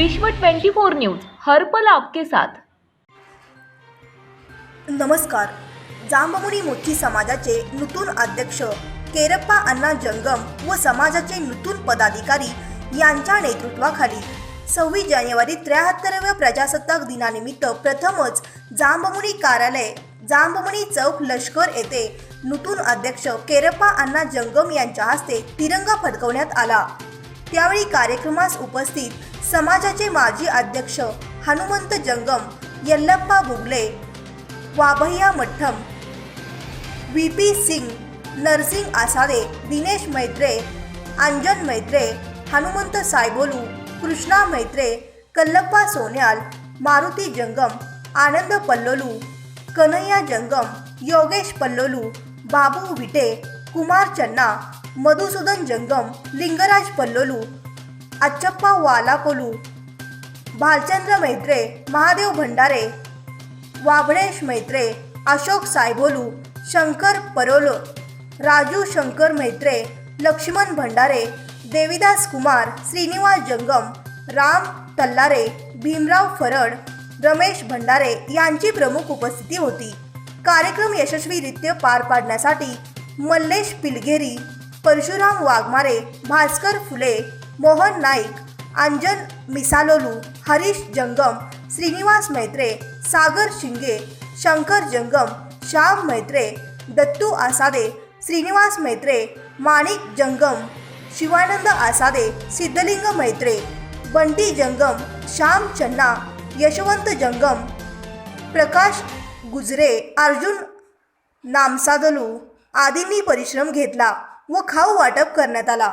विश्व 24 न्यूज हर पल आपके साथ. नमस्कार. जांबमुनी मोठी समाजाचे नूतन अध्यक्ष केरप्पा अण्णा जंगम व समाजाचे नूतन पदाधिकारी यांच्या नेतृत्वाखाली सव्वीस जानेवारी त्र्याहत्तराव्या प्रजासत्ताक दिनानिमित्त प्रथमच जांबमुनी कार्यालय जांबमणी चौक लष्कर येथे नूतन अध्यक्ष केरप्पा अण्णा जंगम यांच्या हस्ते तिरंगा फडकवण्यात आला. त्यावेळी कार्यक्रमास उपस्थित समाजाचे माजी अध्यक्ष हनुमंत जंगम यल्लप्पा बुगले वाभय्या मठ्ठम व्ही पी सिंग नरसिंग आसादे दिनेश मैत्रे अंजन मैत्रे हनुमंत सायबोलू कृष्णा मैत्रे कल्लप्पा सोन्याल मारुती जंगम आनंद पल्लोलू कन्हैया जंगम योगेश पल्लोलू बाबू विटे कुमार चन्ना मधुसूदन जंगम लिंगराज पल्लोलू अच्चप्पा वालाकोलू भालचंद्र मैत्रे महादेव भंडारे वाबळेश मैत्रे अशोक सायबोलू शंकर परोलो राजू शंकर मैत्रे लक्ष्मण भंडारे देविदास कुमार श्रीनिवास जंगम राम तल्लारे भीमराव फरड रमेश भंडारे यांची प्रमुख उपस्थिती होती. कार्यक्रम यशस्वीरित्या पार पाडण्यासाठी मल्लेश पिलघेरी परशुराम वाघमारे भास्कर फुले मोहन नाईक अंजन मिसालोलू हरीश जंगम श्रीनिवास मैत्रे सागर शिंगे शंकर जंगम श्याम मैत्रे दत्तू आसादे श्रीनिवास मैत्रे माणिक जंगम शिवानंद आसादे सिद्धलिंग मैत्रे बंटी जंगम श्याम चन्ना यशवंत जंगम प्रकाश गुजरे अर्जुन नामसादलू आदींनी परिश्रम घेतला व खाऊ वाटप करण्यात आला.